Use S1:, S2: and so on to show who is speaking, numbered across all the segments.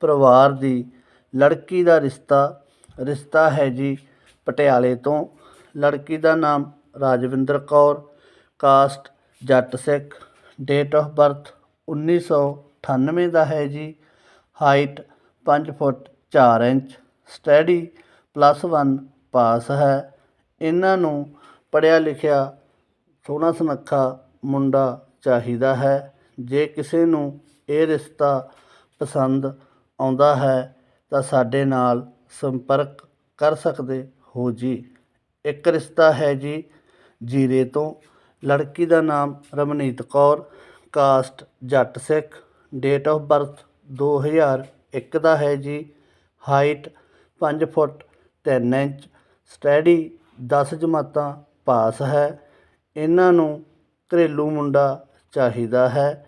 S1: ਪਰਿਵਾਰ ਦੀ ਲੜਕੀ ਦਾ ਰਿਸ਼ਤਾ ਰਿਸ਼ਤਾ ਹੈ ਜੀ ਪਟਿਆਲੇ ਤੋਂ। ਲੜਕੀ ਦਾ ਨਾਮ Rajwinder Kaur, caste Jatt Sikh date of birth 1998 ਦਾ ਹੈ ਜੀ। Height 5 foot 4 inch study plus 1 pass ਹੈ। ਇਹਨਾਂ ਨੂੰ ਪੜ੍ਹਿਆ ਲਿਖਿਆ ਸੋਹਣਾ ਸੁਨੱਖਾ ਮੁੰਡਾ ਚਾਹੀਦਾ ਹੈ। ਜੇ ਕਿਸੇ ਨੂੰ ਇਹ ਰਿਸ਼ਤਾ ਪਸੰਦ ਆਉਂਦਾ ਹੈ ਤਾਂ ਸਾਡੇ ਨਾਲ ਸੰਪਰਕ ਕਰ ਸਕਦੇ ਹੋ ਜੀ। ਇੱਕ ਰਿਸ਼ਤਾ ਹੈ ਜੀ ਜੀਰੇ ਤੋਂ। ਲੜਕੀ ਦਾ ਨਾਮ Ramneet Kaur. Caste Jatt Sikh. Date of birth 2001 ਦਾ ਹੈ ਜੀ। Height 5 foot 3 inch. ਸਟੱਡੀ 10 ਜਮਾਤਾਂ ਪਾਸ ਹੈ। ਇਹਨਾਂ ਨੂੰ ਘਰੇਲੂ ਮੁੰਡਾ ਚਾਹੀਦਾ ਹੈ।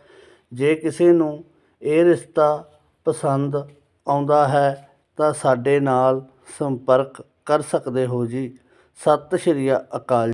S1: ਜੇ ਕਿਸੇ ਨੂੰ ਇਹ ਰਿਸ਼ਤਾ ਪਸੰਦ ਆਉਂਦਾ ਹੈ ਤਾਂ ਸਾਡੇ ਨਾਲ ਸੰਪਰਕ ਕਰ ਸਕਦੇ ਹੋ ਜੀ। ਸਤਿ ਸ਼੍ਰੀ ਅਕਾਲ